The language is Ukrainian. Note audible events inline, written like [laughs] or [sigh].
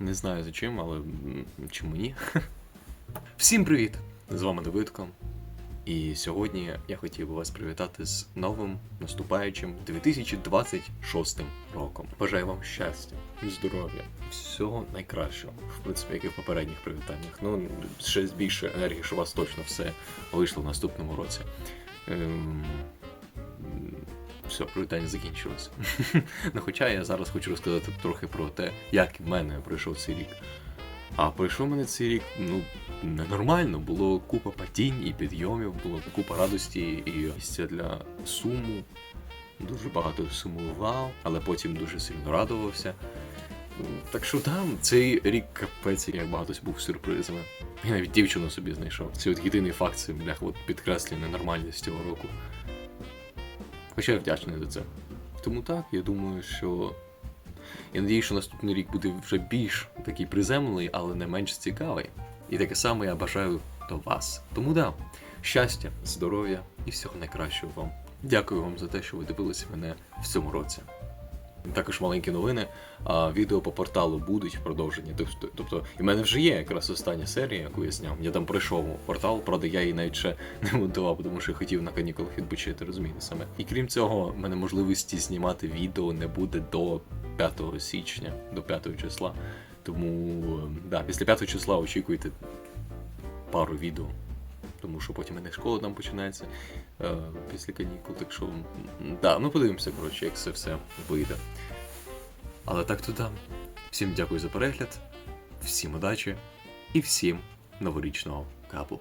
Не знаю за чим, але чому ні. [laughs] Всім привіт! З вами Давидко. І сьогодні я хотів би вас привітати з новим наступаючим 2026 роком. Бажаю вам щастя, здоров'я, всього найкращого. В принципі, як і в попередніх привітаннях. Ну, ще більше енергії, що у вас точно все вийшло в наступному році. Ем... Все, привітання закінчилось. [laughs] ну, хоча я зараз хочу розказати трохи про те, як в мене пройшов цей рік. А пройшов мене цей рік, ну, ненормально. Було купа падінь і підйомів, було купа радості і місця для суму. Дуже багато сумував, але потім дуже сильно радувався. Так що там цей рік капець, як багато був сюрпризами. Я навіть дівчину собі знайшов. Це от єдиний факт, це блях, от підкреслює ненормальність цього року. Хоча я вдячний за це. Тому так, я думаю, що. Я надію, що наступний рік буде вже більш такий приземлений, але не менш цікавий. І таке саме я бажаю до вас. Тому да, щастя, здоров'я і всього найкращого вам. Дякую вам за те, що ви дивилися мене в цьому році. Також маленькі новини. Відео по порталу будуть в продовженні. Тобто, і в мене вже є якраз остання серія, яку я зняв. Я там пройшов портал, правда, я її навіть ще [laughs] не монтував, тому що хотів на канікулах відпочити, розумієте саме. І крім цього, в мене можливості знімати відео не буде до 5 січня, до 5 числа. Тому ем, да, після 5 числа очікуйте пару відео. Тому що потім мене школа там починається е, після канікул. Так що, да, ну подивимося, коротше, як це все вийде. Але так то да. Всім дякую за перегляд, всім удачі і всім новорічного капу.